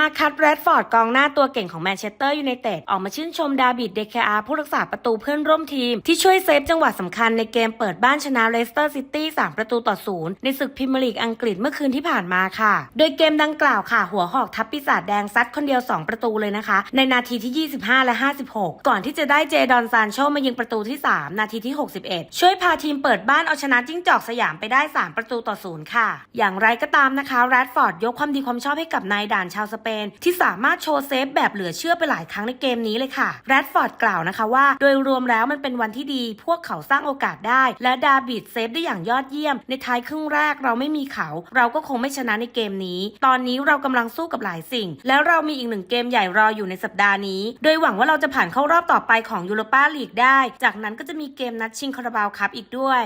มาคัตแรดฟอร์ดกองหน้าตัวเก่งของแมนเชสเตอร์ยูไนเต็ดออกมาชื่นชมดาบิดเดคอาผู้รักษาประตูเพื่อนร่วมทีม ที่ช่วยเซฟจังหวะสำคัญในเกมเปิดบ้านชนะเลสเตอร์ซิตี้3ประตูต่อศูนย์ในศึกพรีเมียร์ลีกอังกฤษเมื่อคืนที่ผ่านมาค่ะ โดยเกมดังกล่าวค่ะ หัวหอกทัพปีศาจแดงซัดคนเดียว 2 ประตูเลยนะคะ ในนาทีที่ 25 และ 56 ก่อนที่จะได้เจดอนซานโชมายิงประตูที่ 3 นาทีที่ 61 ช่วยพาทีมเปิดบ้านเอาชนะจิ้งจอกสยามไปได้ 3 ประตูต่อศูนย์ค่ะ อย่างไรก็ตามนะคะแรดฟอร์ดยกความดีความชอบให้กับนายด่านชาวสเปน ที่สามารถโชว์เซฟแบบเหลือเชื่อไปหลายครั้งในเกมนี้เลยค่ะแรดฟอร์ดกล่าวนะคะว่า โดยรวมแล้วมันเป็นวันที่ดี พวกเขาสร้างโอกาสได้ และดาบิดเซฟได้อย่างยอดเยี่ยม ในท้ายครึ่งแรกเราไม่มีเขา เราก็คงไม่ชนะในเกมนี้ ตอนนี้เรากำลังสู้กับหลายสิ่ง แล้วเรามีอีกหนึ่งเกมใหญ่รออยู่ในสัปดาห์นี้ โดยหวังว่าเราจะผ่านเข้ารอบต่อไปของยูโรปาลีกได้ จากนั้นก็จะมีเกมนัดชิงคาราบาวคัพอีกด้วย